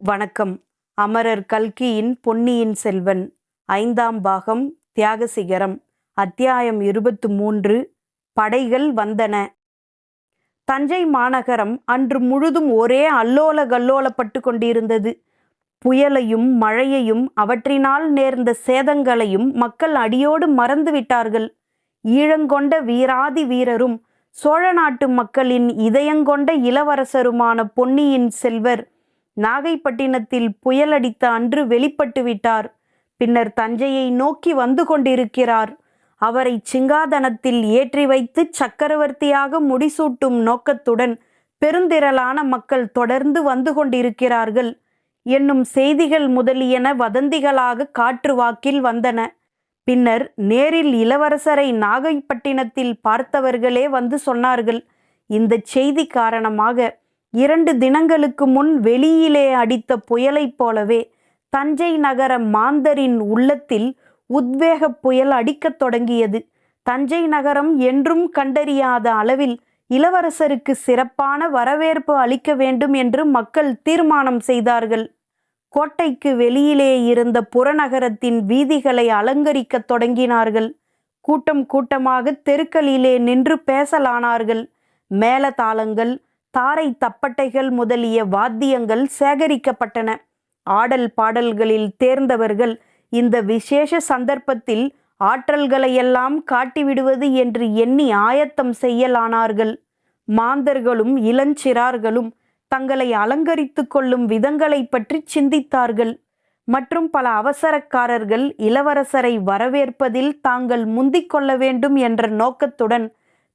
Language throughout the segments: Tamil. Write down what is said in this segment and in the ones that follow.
வணக்கம். அமரர் கல்கியின் பொன்னியின் செல்வன் ஐந்தாம் பாகம் தியாகசிகரம் அத்தியாயம் இருபத்து மூன்று படைகள் வந்தன. தஞ்சை மாநகரம் அன்று முழுதும் ஒரே அல்லோல கல்லோலப்பட்டு கொண்டிருந்தது. புயலையும் மழையையும் அவற்றினால் நேர்ந்த சேதங்களையும் மக்கள் அடியோடு மறந்துவிட்டார்கள் ஈழங்கொண்ட வீராதி வீரரும் சோழ நாட்டு மக்களின் இதயங்கொண்ட இளவரசருமான பொன்னியின் செல்வர் நாகைப்பட்டினத்தில் புயலடித்த அன்று வெளிப்பட்டு விட்டார். பின்னர் தஞ்சையை நோக்கி வந்து கொண்டிருக்கிறார். அவரை சிங்காதனத்தில் ஏற்றி வைத்து சக்கரவர்த்தியாக முடிசூட்டும் நோக்கத்துடன் பெருந்திரளான மக்கள் தொடர்ந்து வந்து கொண்டிருக்கிறார்கள். என்னும் செய்திகள் முதலியன வதந்திகளாக காற்று வாக்கில் வந்தன. பின்னர் நேரில் இளவரசரை நாகைப்பட்டினத்தில் பார்த்தவர்களே வந்து சொன்னார்கள். இந்த செய்தி காரணமாக இரண்டு தினங்களுக்கு முன் வெளியிலே அடித்த புயலைப் போலவே தஞ்சை நகர மாந்தரின் உள்ளத்தில் உத்வேக புயல் அடிக்கத் தொடங்கியது. தஞ்சை நகரம் என்றும் கண்டறியாத அளவில் இளவரசருக்கு சிறப்பான வரவேற்பு அளிக்க வேண்டும் என்று மக்கள் தீர்மானம் செய்தார்கள். கோட்டைக்கு வெளியிலே இருந்த புறநகரத்தின் வீதிகளை அலங்கரிக்கத் தொடங்கினார்கள். கூட்டம் கூட்டமாக தெருக்களிலே நின்று பேசலானார்கள். மேளதாளங்கள் தாரை தப்பட்டைகள் முதலிய வாத்தியங்கள் சேகரிக்கப்பட்டன. ஆடல் பாடல்களில் தேர்ந்தவர்கள் இந்த விசேஷ சந்தர்ப்பத்தில் ஆற்றல்களையெல்லாம் காட்டிவிடுவது என்று எண்ணி ஆயத்தம் செய்யலானார்கள். மாந்தர்களும் இளஞ்சிறார்களும் தங்களை அலங்கரித்து கொள்ளும் விதங்களை பற்றி சிந்தித்தார்கள். மற்றும் பல அவசரக்காரர்கள் இளவரசரை வரவேற்பதில் தாங்கள் முந்திக் கொள்ள வேண்டும் என்ற நோக்கத்துடன்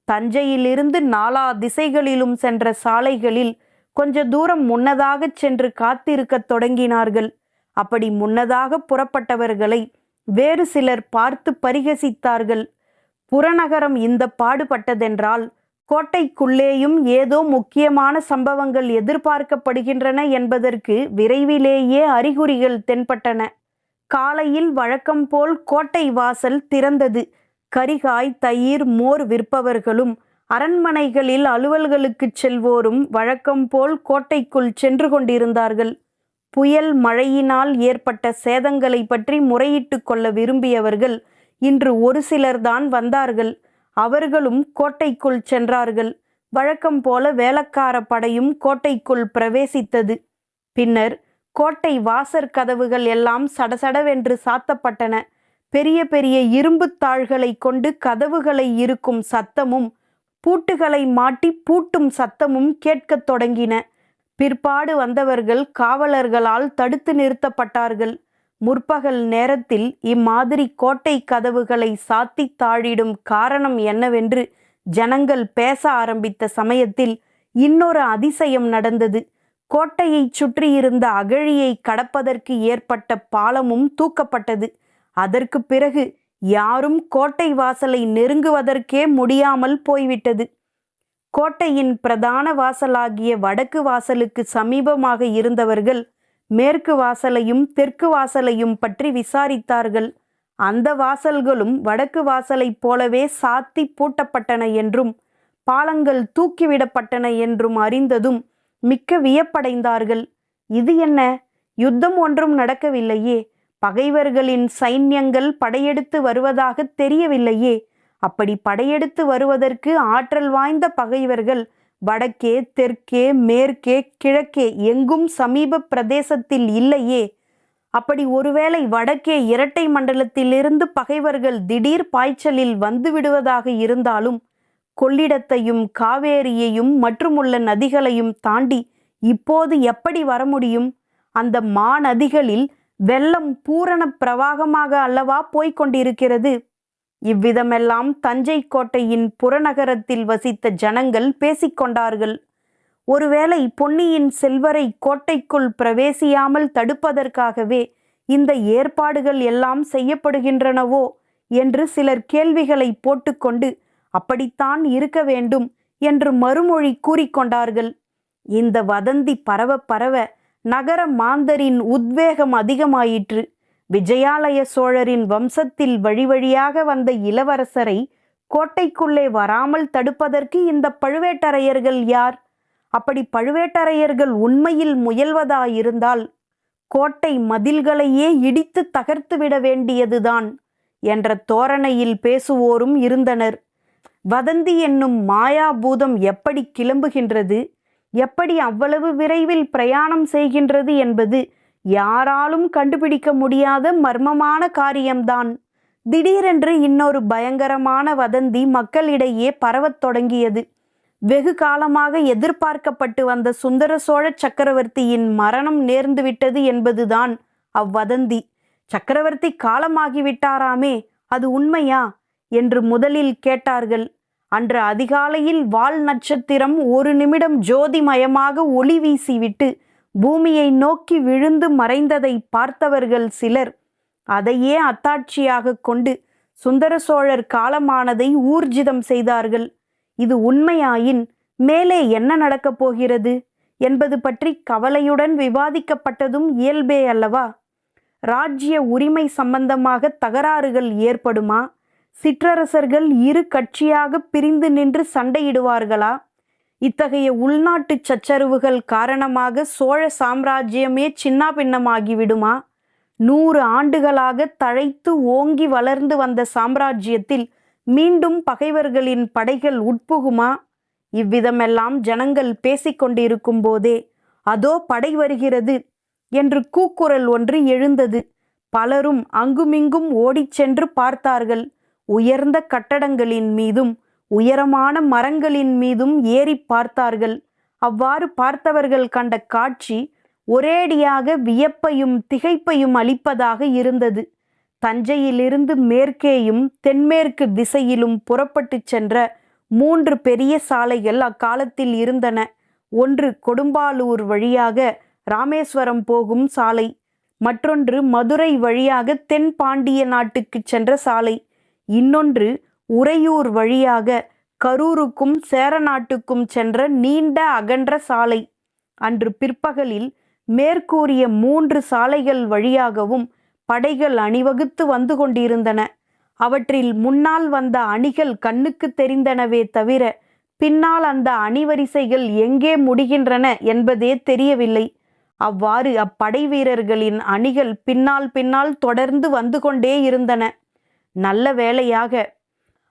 தஞ்சையிலிருந்து நாலா திசைகளிலும் சென்ற சாலைகளில் கொஞ்ச தூரம் முன்னதாக சென்று காத்திருக்கத் தொடங்கினார்கள். அப்படி முன்னதாக புறப்பட்டவர்களை வேறு சிலர் பார்த்து பரிகசித்தார்கள். புறநகரம் இந்த பாடுபட்டதென்றால் கோட்டைக்குள்ளேயும் ஏதோ முக்கியமான சம்பவங்கள் எதிர்பார்க்கப்படுகின்றன என்பதற்கு விரைவிலேயே அறிகுறிகள் தென்பட்டன. காலையில் வழக்கம் போல் கோட்டை வாசல் திறந்தது. கரிகாய் தயிர் மோர் விற்பவர்களும் அரண்மனைகளில் அலுவல்களுக்குச் செல்வோரும் வழக்கம் போல் கோட்டைக்குள் சென்று கொண்டிருந்தார்கள். புயல் மழையினால் ஏற்பட்ட சேதங்களை பற்றி முறையிட்டு கொள்ள விரும்பியவர்கள் இன்று ஒரு சிலர்தான் வந்தார்கள். அவர்களும் கோட்டைக்குள் சென்றார்கள். வழக்கம் போல வேலக்கார படையும் கோட்டைக்குள் பிரவேசித்தது. பின்னர் கோட்டை வாசற் கதவுகள் எல்லாம் சடசடவென்று சாத்தப்பட்டன. பெரிய பெரிய இரும்புத் தாள்களை கொண்டு கதவுகளை இருக்கும் சத்தமும் பூட்டுகளை மாட்டி பூட்டும் சத்தமும் கேட்கத் தொடங்கின. பிற்பாடு வந்தவர்கள் காவலர்களால் தடுத்து நிறுத்தப்பட்டார்கள். முற்பகல் நேரத்தில் இம்மாதிரி கோட்டை கதவுகளை சாத்தி தாழிடும் காரணம் என்னவென்று ஜனங்கள் பேச ஆரம்பித்த சமயத்தில் இன்னொரு அதிசயம் நடந்தது. கோட்டையைச் சுற்றியிருந்த அகழியை கடப்பதற்கு ஏற்பட்ட பாலமும் தூக்கப்பட்டது. அதற்கு பிறகு யாரும் கோட்டை வாசலை நெருங்குவதற்கே முடியாமல் போய்விட்டது. கோட்டையின் பிரதான வாசலாகிய வடக்கு வாசலுக்கு சமீபமாக இருந்தவர்கள் மேற்கு வாசலையும் தெற்கு வாசலையும் பற்றி விசாரித்தார்கள். அந்த வாசல்களும் வடக்கு வாசலைப் போலவே சாத்தி பூட்டப்பட்டன என்றும் பாலங்கள் தூக்கிவிடப்பட்டன என்றும் அறிந்ததும் மிக்க வியப்படைந்தார்கள். இது என்ன? யுத்தம் ஒன்றும் நடக்கவில்லையே. பகைவர்களின் சைன்யங்கள் படையெடுத்து வருவதாக தெரியவில்லையே. அப்படி படையெடுத்து வருவதற்கு ஆற்றல் வாய்ந்த பகைவர்கள் வடக்கே தெற்கே மேற்கே கிழக்கே எங்கும் சமீப பிரதேசத்தில் இல்லையே. அப்படி ஒருவேளை வடக்கே இரட்டை மண்டலத்திலிருந்து பகைவர்கள் திடீர் பாய்ச்சலில் வந்து விடுவதாக இருந்தாலும் கொள்ளிடத்தையும் காவேரியையும் மற்றுமுள்ள நதிகளையும் தாண்டி இப்போது எப்படி வர முடியும்? அந்த மாநதிகளில் வெள்ளம் பூரண பிரவாகமாக அல்லவா போய்கொண்டிருக்கிறது இவ்விதமெல்லாம் தஞ்சை கோட்டையின் புறநகரத்தில் வசித்த ஜனங்கள் பேசிக்கொண்டார்கள் ஒருவேளை பொன்னியின் செல்வரை கோட்டைக்குள் பிரவேசியாமல் தடுப்பதற்காகவே இந்த ஏற்பாடுகள் எல்லாம் செய்யப்படுகின்றனவோ என்று சிலர் கேள்விகளை போட்டுக்கொண்டு அப்படித்தான் இருக்க வேண்டும் என்று மறுமொழி கூறிக்கொண்டார்கள் இந்த வதந்தி பரவ பரவ நகர மாந்தரின் உத்வேகம் அதிகமாயிற்று. விஜயாலய சோழரின் வம்சத்தில் வழி வழியாக வந்த இளவரசரை கோட்டைக்குள்ளே வராமல் தடுப்பதற்கு இந்த பழுவேட்டரையர்கள் யார்? அப்படி பழுவேட்டரையர்கள் உண்மையில் முயல்வதாயிருந்தால் கோட்டை மதில்களையே இடித்து தகர்த்துவிட வேண்டியதுதான் என்ற தோரணையில் பேசுவோரும் இருந்தனர். வதந்தி என்னும் மாயாபூதம் எப்படி கிளம்புகின்றது? எப்படி அவ்வளவு விரைவில் பிரயாணம் செய்கின்றது என்பது யாராலும் கண்டுபிடிக்க முடியாத மர்மமான காரியம்தான். திடீரென்று இன்னொரு பயங்கரமான வதந்தி மக்களிடையே பரவத் தொடங்கியது. வெகு காலமாக எதிர்பார்க்கப்பட்டு வந்த சுந்தர சோழ சக்கரவர்த்தியின் மரணம் நேர்ந்துவிட்டது என்பதுதான் அவ்வதந்தி. சக்கரவர்த்தி காலமாகிவிட்டாராமே அது உண்மையா? என்று முதலில் கேட்டார்கள். அன்று அதிகாலையில் வால் நட்சத்திரம் ஒரு நிமிடம் ஜோதிமயமாக ஒளி வீசிவிட்டு பூமியை நோக்கி விழுந்து மறைந்ததை பார்த்தவர்கள் சிலர். அதையே அத்தாட்சியாக கொண்டு சுந்தர சோழர் காலமானதை ஊர்ஜிதம் செய்தார்கள். இது உண்மையாயின் மேலே என்ன நடக்கப் போகிறது? என்பது பற்றி கவலையுடன் விவாதிக்கப்பட்டதும் இயல்பே அல்லவா? ராஜ்ய உரிமை சம்பந்தமாக தகராறுகள் ஏற்படுமா? சிற்றரசர்கள் இரு கட்சியாக பிரிந்து நின்று சண்டையிடுவார்களா? இத்தகைய உள்நாட்டு சச்சரவுகள் காரணமாக சோழ சாம்ராஜ்யமே சின்னாபின்னமாகிவிடுமா? நூறு ஆண்டுகளாக தழைத்து ஓங்கி வளர்ந்து வந்த சாம்ராஜ்யத்தில் மீண்டும் பகைவர்களின் படைகள் உட்புகுமா? இவ்விதமெல்லாம் ஜனங்கள் பேசிக்கொண்டிருக்கும் போதே அதோ படை வருகிறது என்று கூக்குரல் ஒன்று எழுந்தது. பலரும் அங்குமிங்கும் ஓடிச் சென்று பார்த்தார்கள். உயர்ந்த கட்டடங்களின் மீதும் உயரமான மரங்களின் மீதும் ஏறி பார்த்தார்கள். அவ்வாறு பார்த்தவர்கள் கண்ட காட்சி ஒரேடியாக வியப்பையும் திகைப்பையும் அளிப்பதாக இருந்தது. தஞ்சையிலிருந்து மேற்கேயும் தென்மேற்கு திசையிலும் புறப்பட்டுச் சென்ற மூன்று பெரிய சாலைகள் அக்காலத்தில் இருந்தன. ஒன்று கொடும்பாலூர் வழியாக ராமேஸ்வரம் போகும் சாலை மற்றொன்று மதுரை வழியாக தென் பாண்டிய நாட்டுக்கு சென்ற சாலை. இன்னொன்று உறையூர் வழியாக கரூருக்கும் சேரநாட்டுக்கும் சென்ற நீண்ட அகன்ற சாலை. அன்று பிற்பகலில் மேற்கூறிய மூன்று சாலைகள் வழியாகவும் படைகள் அணிவகுத்து வந்து கொண்டிருந்தன. அவற்றில் முன்னால் வந்த அணிகள் கண்ணுக்கு தெரிந்தனவே தவிர பின்னால் அந்த அணிவரிசைகள் எங்கே முடிகின்றன என்பதே தெரியவில்லை. அவ்வாறு அப்படை வீரர்களின் அணிகள் பின்னால் பின்னால் தொடர்ந்து வந்து கொண்டே இருந்தன. நல்ல வேளையாக.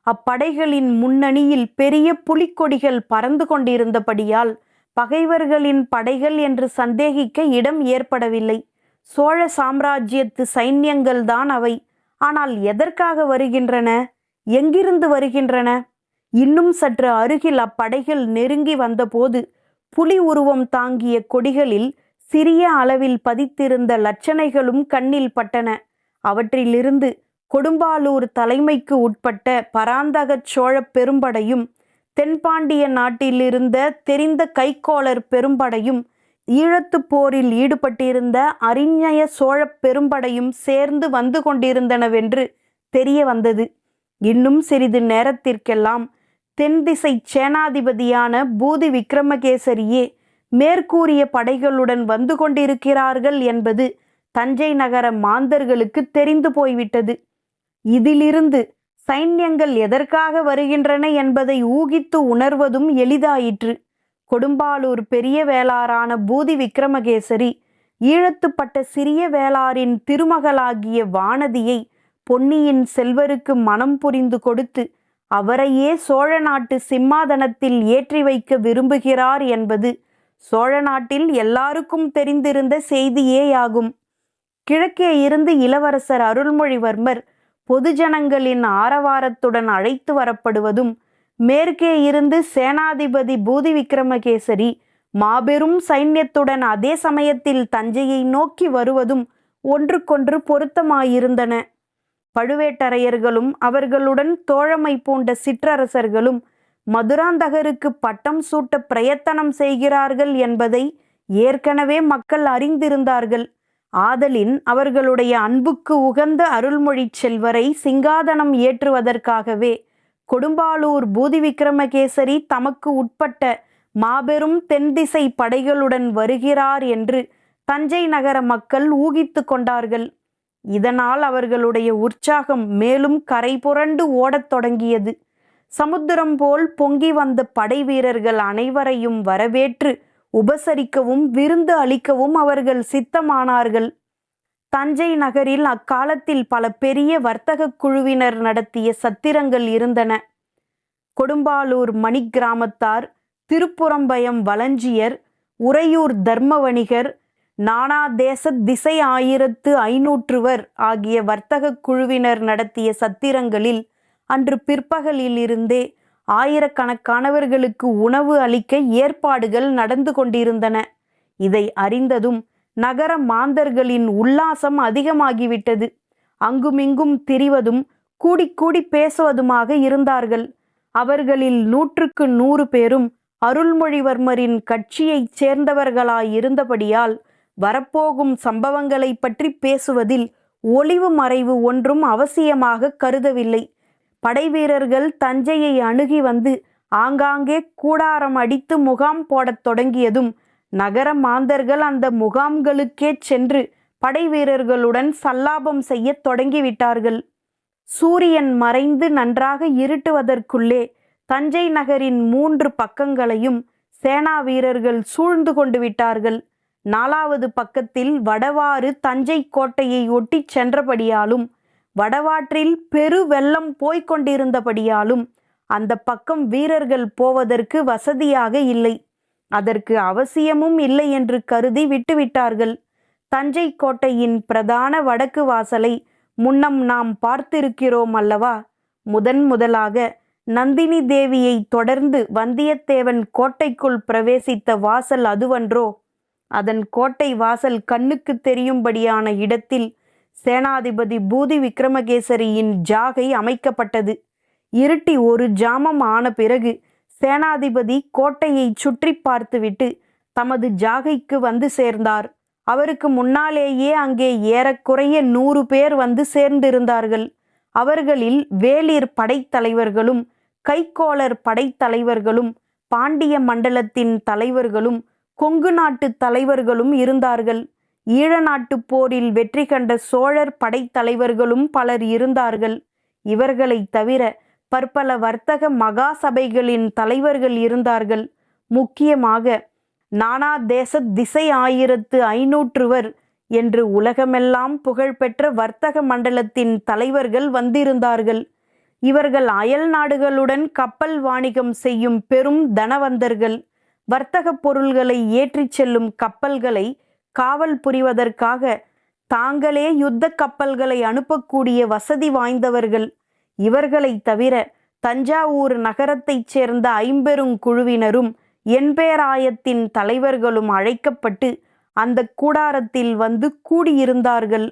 அப்படைகளின் முன்னணியில் பெரிய புலிக்கொடிகள் பறந்து கொண்டிருந்தபடியால் பகைவர்களின் படைகள் என்று சந்தேகிக்க இடம் ஏற்படவில்லை. சோழ சாம்ராஜ்யத்து சைன்யங்கள் தான் அவை. ஆனால் எதற்காக வருகின்றன? எங்கிருந்து வருகின்றன? இன்னும் சற்று அருகில் அப்படைகள் நெருங்கி வந்தபோது புலி உருவம் தாங்கிய கொடிகளில் சிறிய அளவில் பதித்திருந்த லட்சணைகளும் கண்ணில் பட்டன. அவற்றிலிருந்து கொடும்பாலூர் தலைமைக்கு உட்பட்ட பராந்தகச் சோழ பெரும்படையும் தென்பாண்டிய நாட்டிலிருந்த தெரிந்த கைக்கோளர் பெரும்படையும் ஈழத்துப் போரில் ஈடுபட்டிருந்த அறிஞய சோழ பெரும்படையும் சேர்ந்து வந்து கொண்டிருந்தனவென்று தெரிய வந்தது. இன்னும் சிறிது நேரத்திற்கெல்லாம் தென் திசை சேனாதிபதியான பூதி விக்ரமகேசரியே மேற்கூறிய படைகளுடன் வந்து கொண்டிருக்கிறார்கள் என்பது தஞ்சை நகர மாந்தர்களுக்கு தெரிந்து போய்விட்டது. இதிலிருந்து சைன்யங்கள் எதற்காக வருகின்றன என்பதை ஊகித்து உணர்வதும் எளிதாயிற்று. கொடும்பாலூர் பெரிய வேளாரான பூதி விக்ரமகேசரி ஈழத்துப்பட்ட சிறிய வேளாரின் திருமகளாகிய வானதியை பொன்னியின் செல்வருக்கு மனம் புரிந்து கொடுத்து அவரையே சோழ நாட்டு சிம்மாதனத்தில் ஏற்றி வைக்க விரும்புகிறார் என்பது சோழ நாட்டில் எல்லாருக்கும் தெரிந்திருந்த செய்தியேயாகும். கிழக்கே இருந்து இளவரசர் அருள்மொழிவர்மர் பொதுஜனங்களின் ஆரவாரத்துடன் அழைத்து வரப்படுவதும் மேற்கே இருந்து சேனாதிபதி பூதி விக்ரமகேசரி மாபெரும் சைன்யத்துடன் அதே சமயத்தில் தஞ்சையை நோக்கி வருவதும் ஒன்றுக்கொன்று பொருத்தமாயிருந்தன. பழுவேட்டரையர்களும் அவர்களுடன் தோழமை பூண்ட சிற்றரசர்களும் மதுராந்தகருக்கு பட்டம் சூட்ட பிரயத்தனம் செய்கிறார்கள் என்பதை ஏற்கனவே மக்கள் அறிந்திருந்தார்கள். ஆதலின் அவர்களுடைய அன்புக்கு உகந்த அருள்மொழி செல்வரை சிங்காதனம் ஏற்றுவதற்காகவே கொடும்பாலூர் பூதி விக்ரமகேசரி தமக்கு உட்பட்ட மாபெரும் தென்திசை படைகளுடன் வருகிறார் என்று தஞ்சை நகர மக்கள் ஊகித்து கொண்டார்கள். இதனால் அவர்களுடைய உற்சாகம் மேலும் கரை புரண்டு ஓடத் தொடங்கியது. சமுத்திரம் போல் பொங்கி வந்த படை வீரர்கள் அனைவரையும் வரவேற்று உபசரிக்கவும் விருந்து அளிக்கவும் அவர்கள் சித்தமானார்கள். தஞ்சை நகரில் அக்காலத்தில் பல பெரிய வர்த்தக குழுவினர் நடத்திய சத்திரங்கள் இருந்தன. கொடும்பாலூர் மணிக் கிராமத்தார் திருப்புறம்பயம் வளஞ்சியர் உறையூர் தர்ம வணிகர் நானா தேச திசை ஆயிரத்து ஐநூற்றுவர் ஆகிய வர்த்தக குழுவினர் நடத்திய சத்திரங்களில் அன்று பிற்பகலிலிருந்தே ஆயிரக்கணக்கானவர்களுக்கு உணவு அளிக்க ஏற்பாடுகள் நடந்து கொண்டிருந்தன. இதை அறிந்ததும் நகர மாந்தர்களின் உல்லாசம் அதிகமாகிவிட்டது. அங்குமிங்கும் திரிவதும் கூடிக்கூடி பேசுவதுமாக இருந்தார்கள். அவர்களில் நூற்றுக்கு நூறு பேரும் அருள்மொழிவர்மரின் கட்சியைச் சேர்ந்தவர்களாயிருந்தபடியால் வரப்போகும் சம்பவங்களை பற்றி பேசுவதில் ஒளிவு மறைவு ஒன்றும் அவசியமாக கருதவில்லை. படைவீரர்கள் தஞ்சையை அணுகி வந்து ஆங்காங்கே கூடாரம் அடித்து முகாம் போடத் தொடங்கியதும் நகர மாந்தர்கள் அந்த முகாம்களுக்கே சென்று படைவீரர்களுடன் சல்லாபம் செய்யத் தொடங்கிவிட்டார்கள். சூரியன் மறைந்து நன்றாக இருட்டுவதற்குள்ளே தஞ்சை நகரின் மூன்று பக்கங்களையும் சேனா வீரர்கள் சூழ்ந்து கொண்டு விட்டார்கள். நாலாவது பக்கத்தில் வடவாறு தஞ்சை கோட்டையை ஒட்டி சென்றபடியாலும் வடவாற்றில் பெரு வெள்ளம் போய்க்கொண்டிருந்தபடியாலும் அந்த பக்கம் வீரர்கள் போவதற்கு வசதியாக இல்லை. அதற்கு அவசியமும் இல்லை என்று கருதி விட்டுவிட்டார்கள். தஞ்சை கோட்டையின் பிரதான வடக்கு வாசலை முன்னம் நாம் பார்த்திருக்கிறோம் அல்லவா? முதன் முதலாக நந்தினி தேவியை தொடர்ந்து வந்தியத்தேவன் கோட்டைக்குள் பிரவேசித்த வாசல் அதுவன்றோ? அதன் கோட்டை வாசல் கண்ணுக்கு தெரியும்படியான இடத்தில் சேனாதிபதி பூதி விக்ரமகேசரியின் ஜாகை அமைக்கப்பட்டது. இருட்டி ஒரு ஜாமம் ஆன பிறகு சேனாதிபதி கோட்டையை சுற்றி பார்த்துவிட்டு தமது ஜாகைக்கு வந்து சேர்ந்தார். அவருக்கு முன்னாலேயே அங்கே ஏறக்குறைய நூறு பேர் வந்து சேர்ந்திருந்தார்கள். அவர்களில் வேளிர் படைத்தலைவர்களும் கைக்கோளர் படைத்தலைவர்களும் பாண்டிய மண்டலத்தின் தலைவர்களும் கொங்கு நாட்டு தலைவர்களும் இருந்தார்கள். ஈழநாட்டுப் போரில் வெற்றி கண்ட சோழர் படைத்தலைவர்களும் பலர் இருந்தார்கள். இவர்களைத் தவிர பற்பல வர்த்தக மகா சபைகளின் தலைவர்கள் இருந்தார்கள். முக்கியமாக நானா தேச திசை ஆயிரத்து ஐநூற்றுவர் என்று உலகமெல்லாம் புகழ்பெற்ற வர்த்தக மண்டலத்தின் தலைவர்கள் வந்திருந்தார்கள். இவர்கள் அயல் நாடுகளுடன் கப்பல் வாணிகம் செய்யும் பெரும் தனவந்தர்கள். வர்த்தக பொருள்களை ஏற்றிச் செல்லும் கப்பல்களை காவல் புரிவதற்காக தாங்களே யுத்த கப்பல்களை அனுப்பக்கூடிய வசதி வாய்ந்தவர்கள். இவர்களை தவிர தஞ்சாவூர் நகரத்தைச் சேர்ந்த ஐம்பெரும் குழுவினரும் என்பேராயத்தின் தலைவர்களும் அழைக்கப்பட்டு அந்த கூடாரத்தில் வந்து கூடியிருந்தார்கள்.